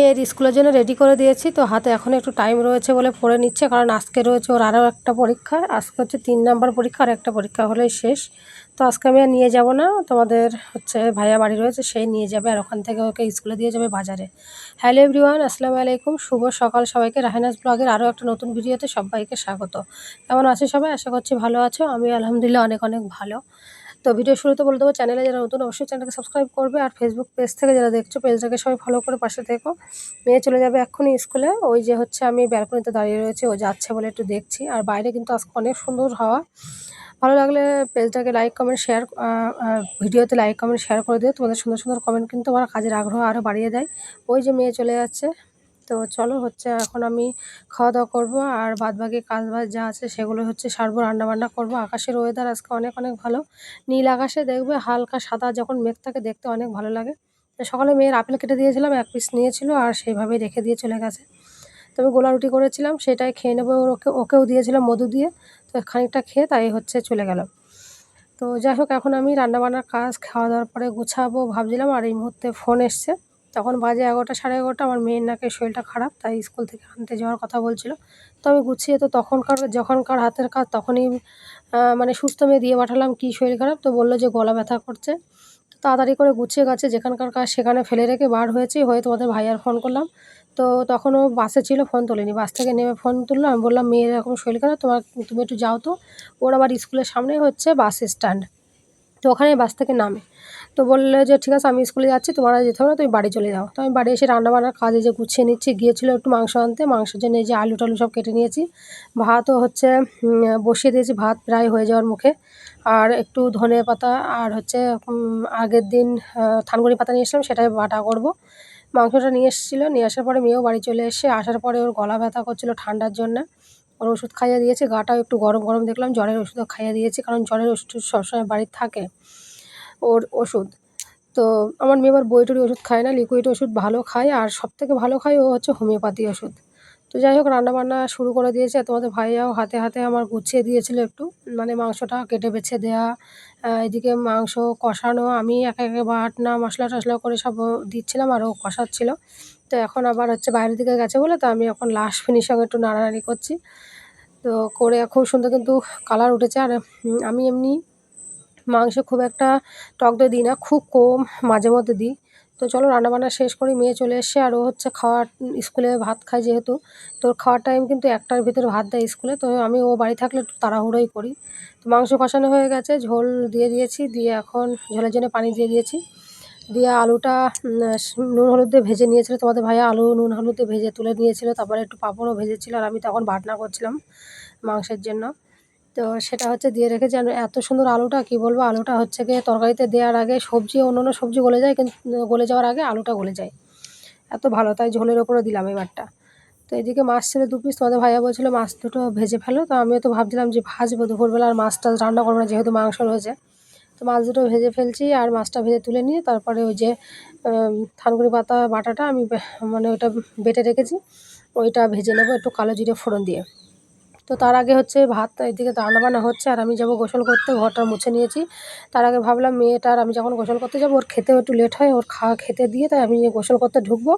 মেয়ের স্কুলের জন্য রেডি করে দিয়েছি, তো হাতে এখন একটু টাইম রয়েছে বলে পড়ে নিচ্ছে, কারণ আজকে রয়েছে ওর আরও একটা পরীক্ষা, আজকে হচ্ছে তিন নাম্বার পরীক্ষা, আর একটা পরীক্ষা হলেই শেষ। তো আজকে আমি আর নিয়ে যাব না, তোমাদের হচ্ছে ভাইয়া বাড়ি রয়েছে, সেই নিয়ে যাবে, আর ওখান থেকে ওকে স্কুলে দিয়ে যাবে বাজারে। হ্যালো এভরিওয়ান আসসালামু আলাইকুম, শুভ সকাল সবাইকে রাহেনাজ ব্লগের আরও একটা নতুন ভিডিওতে সবাইকে স্বাগত। কেমন আছে সবাই? আশা করছি ভালো আছো আমি আলহামদুলিল্লাহ অনেক অনেক ভালো। তো ভিডিও শুরুতে বলে দেবো চ্যানেলে যারা নতুন অবশ্যই চ্যানেলকে সাবস্ক্রাইব করবে আর ফেসবুক পেজ থেকে যারা দেখছ পেজটাকে সবাই ফলো করে পাশে থেকো। মেয়ে চলে যাবে এক্ষুনি স্কুলে ওই যে হচ্ছে আমি ব্যালকনিতে দাঁড়িয়ে রয়েছে, ও যাচ্ছে বলে একটু দেখছি। আর বাইরে কিন্তু আজকে অনেক সুন্দর হাওয়া। ভালো লাগলে পেজটাকে লাইক কমেন্ট শেয়ার ভিডিওতে লাইক কমেন্ট শেয়ার করে দিও। তোমাদের সুন্দর সুন্দর কমেন্ট কিন্তু আমার কাজের আগ্রহ আরও বাড়িয়ে দেয়। ওই যে মেয়ে চলে যাচ্ছে। তো চলো হচ্ছে এখন আমি খাওয়া দাওয়া করব আর বাদ বাকি কাজ বাজ যা আছে সেগুলো হচ্ছে সারবো রান্না বান্না করব। আকাশের ওয়েদার আজকে অনেক অনেক ভালো। নীল আকাশে দেখবে হালকা সাদা যখন মেঘ থাকে দেখতে অনেক ভালো লাগে। সকালে মেয়ের আপেল কেটে দিয়েছিলাম, এক পিস নিয়েছিল আর সেইভাবেই রেখে দিয়ে চলে গেছে। তো আমি গোলা রুটি করেছিলাম, সেটাই খেয়ে নেব। ওকে, ওকেও দিয়েছিলাম মধু দিয়ে। তো খানিকটা খেয়ে তাই হচ্ছে চলে গেল। তো যাই হোক, এখন আমি রান্নাবান্নার কাজ খাওয়া দাওয়ার পরে গুছাবো ভাবছিলাম আর এই মুহূর্তে ফোন এসছে। তখন বাজে এগারোটা, সাড়ে এগারোটা, আমার মেয়ের নাকি শরীরটা খারাপ, তাই স্কুল থেকে আনতে যাওয়ার কথা বলছিল। তো আমি গুছিয়ে তো তখনকার, যখনকার হাতের কাজ তখনই মানে সুস্থ মেয়ে দিয়ে পাঠালাম কী শরীর খারাপ, তো বলল যে গলা ব্যথা করছে। তো তাড়াতাড়ি করে গুছিয়ে গেছে যেখানকার কাজ সেখানে ফেলে রেখে বার হয়েছি, হয়ে তোমাদের ভাইয়ার ফোন করলাম। তো তখন ও বাসে ছিল, ফোন তোলেনি। বাস থেকে নেমে ফোন তুললো, আমি বললাম, মেয়ের এরকম শরীর খারাপ, তোমার তুমি একটু যাও তো। ওর আবার স্কুলের সামনেই হচ্ছে বাস স্ট্যান্ড। তো ওখানে বাস থেকে নামে। তো বললে যে, ঠিক আছে, আমি স্কুলে যাচ্ছি, তোমার যেতে হবে না, তুমি বাড়ি চলে যাও। তো আমি বাড়ি এসে রান্না রান্নাবান্নার কাজে যে গুছিয়ে নিচ্ছি, গিয়েছিল একটু মাংস আনতে, মাংসের জন্য এই যে আলু টালু সব কেটে নিয়েছি। ভাতও হচ্ছে বসিয়ে দিয়েছি, ভাত প্রায় হয়ে যাওয়ার মুখে। আর একটু ধনে পাতা আর হচ্ছে আগের দিন থানগুড়ি পাতা নিয়ে এসলাম সেটাই বাটা করব। মাংসটা নিয়ে এসেছিল, নিয়ে আসার পরে মেয়েও বাড়ি চলে এসে আসার পরে ওর গলা ব্যথা করছিল ঠান্ডার জন্য। ওর ওষুধ খাইয়ে দিয়েছি, গাটাও একটু গরম গরম দেখলাম, জ্বরের ওষুধও খাইয়ে দিয়েছি, কারণ জ্বরের ওষুধ সবসময় বাড়িতে থাকে। ওর ওষুধ। তো আমার মেয়ে আবার বইটুরি ওষুধ খায় না লিকুইড ওষুধ ভালো খায়, আর সব থেকে ভালো খায় ও হচ্ছে হোমিওপ্যাথি ওষুধ। তো যাই হোক, রান্নাবান্না শুরু করে দিয়েছে, তোমাদের ভাইয়াও হাতে হাতে আমার গুছিয়ে দিয়েছিল একটু মানে মাংসটা কেটে বেছে দেওয়া এদিকে মাংস কষানো, আমি একে একে বাটনা, মশলা টশলা করে সব দিচ্ছিলাম আর ও কষাচ্ছিল। তো এখন আবার হচ্ছে বাইরের দিকে গেছে বলে, তো আমি এখন লাস্ট ফিনিশিং একটু নাড়ানাড়ি করছি। তো করে খুব সুন্দর কিন্তু কালার উঠেছে, আর আমি এমনি মাংস খুব একটা টক দই দিই না, খুব কম মাঝে মধ্যে দিই। তো চলো রান্নাবান্না শেষ করি, মেয়ে চলে এসছে আর ও হচ্ছে খাওয়ার, স্কুলে ভাত খায় যেহেতু। তোর খাওয়ার টাইম কিন্তু একটার ভিতরে ভাত দেয় স্কুলে, তো আমি ও বাড়ি থাকলে একটু তাড়াহুড়োই করি। তো মাংস কষানো হয়ে গেছে, ঝোল দিয়ে দিয়েছি, দিয়ে এখন ঝোলের জন্য পানি দিয়ে দিয়েছি। দিয়ে আলুটা নুন হলুদ দিয়ে ভেজে নিয়েছিল তোমাদের ভাইয়া, আলু নুন হলুদ দিয়ে ভেজে তুলে নিয়েছিল, তারপরে একটু পাঁপড়ও ভেজেছিল আর আমি তখন বাটনা করছিলাম মাংসের জন্য। তো সেটা হচ্ছে দিয়ে রেখেছি আর এত সুন্দর আলুটা, কি বলব, আলুটা হচ্ছে গিয়ে তরকারিতে দেওয়ার আগে সবজি অন্য অন্য সবজি গলে যায়, কিন্তু গলে যাওয়ার আগে আলুটা গলে যায়। এত ভালো, তাই ঝোলের ওপরে দিলাম এবারটা। তো এদিকে মাছ ছিল দু পিস তোমাদের ভাইয়া বলছিলো মাছ দুটো ভেজে ফেলো। তো আমিও তো ভাবছিলাম যে ভাজবো, দুপুরবেলা আর মাছটা রান্না করব না, যেহেতু মাংস রয়েছে। তো মাছ দুটো ভেজে ফেলছি আর মাছটা ভেজে তুলে নিয়ে তারপরে ওই যে থানকুনি পাতা, বাটাটা আমি মানে ওইটা বেটে রেখেছি। ওইটা ভেজে নেব একটু কালো জিরে ফোড়ন দিয়ে। তো তার আগে হচ্ছে ভাত এদিকে রান্নাবান্না হচ্ছে, আর আমি যাব গোসল করতে, ঘরটা মুছে নিয়েছি। তার আগে ভাবলাম মেয়েটার আমি যখন গোসল করতে যাব, ওর খেতেও একটু লেট হয়, ওর খাওয়া খেতে দিয়ে তাই আমি গোসল করতে ঢুকবো।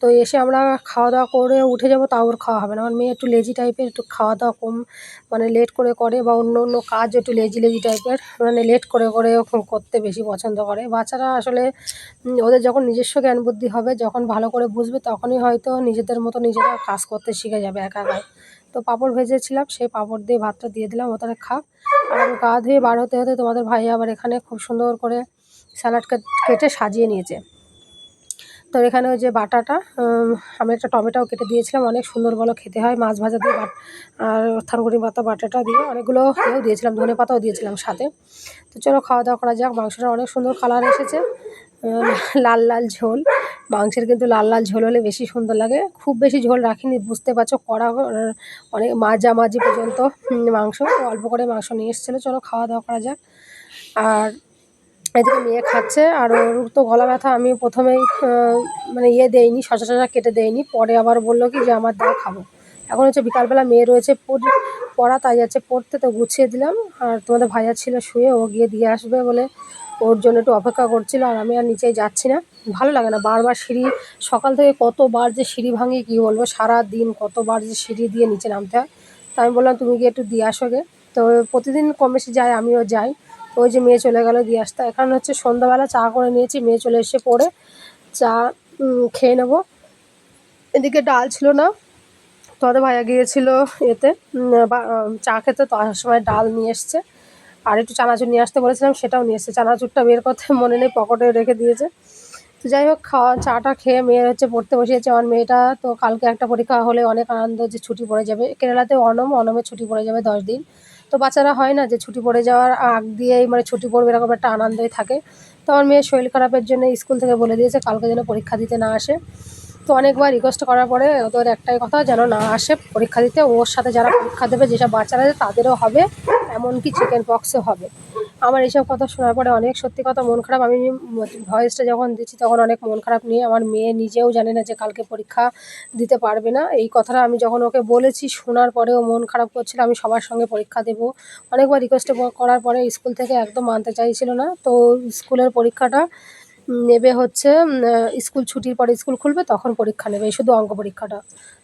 তো এসে আমরা খাওয়া দাওয়া করে উঠে যাব, তাও ওর খাওয়া হবে না। আমার মেয়ে একটু লেজি টাইপের একটু খাওয়া দাওয়া কম মানে লেট করে করে বা অন্য অন্য কাজ একটু লেজি লেজি টাইপের মানে লেট করে করে করতে বেশি পছন্দ করে। বাচ্চারা আসলে ওদের যখন নিজস্ব জ্ঞান বুদ্ধি হবে, যখন ভালো করে বুঝবে, তখনই হয়তো নিজেদের মতো নিজেরা কাজ করতে শিখে যাবে একা একাই। তো পাঁপড় ভেজেছিলাম, সেই পাঁপড় দিয়ে ভাতটা দিয়ে দিলাম ও তারা খাক আর গা ধুয়ে বার হতে হতে তোমাদের ভাই আবার এখানে খুব সুন্দর করে স্যালাড কেটে সাজিয়ে নিয়েছে। তো এখানে ওই যে বাটাটা আমি একটা টমেটোও কেটে দিয়েছিলাম, অনেক সুন্দর বলো খেতে হয়, মাছ ভাজা দিয়ে আর থানকুনি পাতা, বাটাটা দিয়ে অনেকগুলো ইয়েও দিয়েছিলাম, ধনে পাতাও দিয়েছিলাম সাথে। তো চলো খাওয়া দাওয়া করা যাক, মাংসটা অনেক সুন্দর কালার এসেছে লাল লাল ঝোল। মাংসের কিন্তু লাল লাল ঝোল হলে বেশি সুন্দর লাগে, খুব বেশি ঝোল রাখিনি, বুঝতে পারছ, কড়া অনেক মাঝামাঝি পর্যন্ত মাংস অল্প করে মাংস নিয়ে এসেছিল, চলো খাওয়া দাওয়া করা যাক। আর এদিকে মেয়ে খাচ্ছে, আর ওর তো গলা ব্যথা, আমি প্রথমেই মানে ইয়ে দেয়নি শশা শশা কেটে দেয়নি পরে আবার বলল কি যে আমার দাও খাব। এখন হচ্ছে বিকালবেলা মেয়ে রয়েছে পড়ি, পড়া, তাই যাচ্ছে পড়তে, তো গুছিয়ে দিলাম, আর তোমাদের ভাইয়া ছিল শুয়ে, ও গিয়ে দিয়ে আসবে বলে ওর জন্য একটু অপেক্ষা করছিল, আর আমি আর নিচেই যাচ্ছি না। ভালো লাগে না, বারবার সিঁড়ি, সকাল থেকে কতবার যে সিঁড়ি ভাঙি, কী বলব সারা দিন কতবার যে সিঁড়ি দিয়ে নিচে নামতে হয়। তো আমি বললাম, তুমি গিয়ে একটু দিয়ে আসো গে। তো প্রতিদিন কম বেশি যাই, আমিও যাই। তো ওই যে মেয়ে চলে গেল দিয়ে আসতে। এখন হচ্ছে সন্ধ্যাবেলা চা করে নিয়েছি, মেয়ে চলে এসে পড়ে চা খেয়ে নেব। এদিকে ডাল ছিল না তোমাদের ভাইয়া গিয়েছিল এতে চা খেতে, তো সময় ডাল নিয়ে এসছে। আর একটু চানাচুর নিয়ে আসতে বলেছিলাম, সেটাও নিয়ে এসছে। চানাচুরটা বের করতে মনে নেই, পকেটে রেখে দিয়েছে। তো যাই হোক, খাওয়া, চাটা খেয়ে মেয়ের হচ্ছে পড়তে বসিয়েছে। আমার মেয়েটা তো কালকে একটা পরীক্ষা হলে অনেক আনন্দ যে ছুটি পড়ে যাবে। কেরালাতে অনম, অনমে ছুটি পড়ে যাবে দশ দিন। তো বাচ্চারা হয় না যে ছুটি পড়ে যাওয়ার আগ দিয়েই মানে ছুটি পড়বে, এরকম একটা আনন্দই থাকে। তো আমার মেয়ের শরীর খারাপের জন্য স্কুল থেকে বলে দিয়েছে, কালকে যেন পরীক্ষা দিতে না আসে। তো অনেকবার রিকোয়েস্ট করার পরে ওদের একটাই কথা, যেন না আসে পরীক্ষা দিতে। ওর সাথে যারা পরীক্ষা দেবে, যেসব বাচ্চারা তাদেরও হবে, এমনকি চিকেন পক্সও হবে। আমার এইসব কথা শোনার পরে অনেক সত্যি কথা, মন খারাপ। আমি ভয়েসটা যখন দিচ্ছি তখন অনেক মন খারাপ নিয়ে আমার মেয়ে নিজেও জানে না যে কালকে পরীক্ষা দিতে পারবে না। এই কথাটা আমি যখন ওকে বলেছি, শোনার পরেও মন খারাপ করছিল, আমি সবার সঙ্গে পরীক্ষা দেবো। অনেকবার রিকোয়েস্ট করার পরে স্কুল থেকে একদম মানতে চাইছিল না। তো স্কুলের পরীক্ষাটা নেবে হচ্ছে স্কুল ছুটির পরে স্কুল খুলবে, তখন পরীক্ষা নেবে শুধু অঙ্ক পরীক্ষাটা।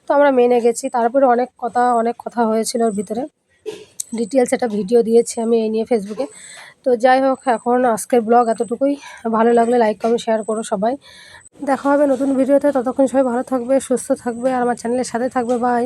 তো আমরা মেনে গেছি। তারপরে অনেক কথা অনেক কথা হয়েছিল ওর ভিতরে। ডিটেলস একটা ভিডিও দিয়েছি আমি এই নিয়ে ফেসবুকে তো যাই হোক, এখন আজকের ব্লগ এতটুকুই। ভালো লাগলে লাইক কমেন্ট শেয়ার করো সবাই। দেখা হবে নতুন ভিডিওতে ততক্ষণ সবাই ভালো থাকবে, সুস্থ থাকবে, আর আমার চ্যানেলের সাথে থাকবে। বাই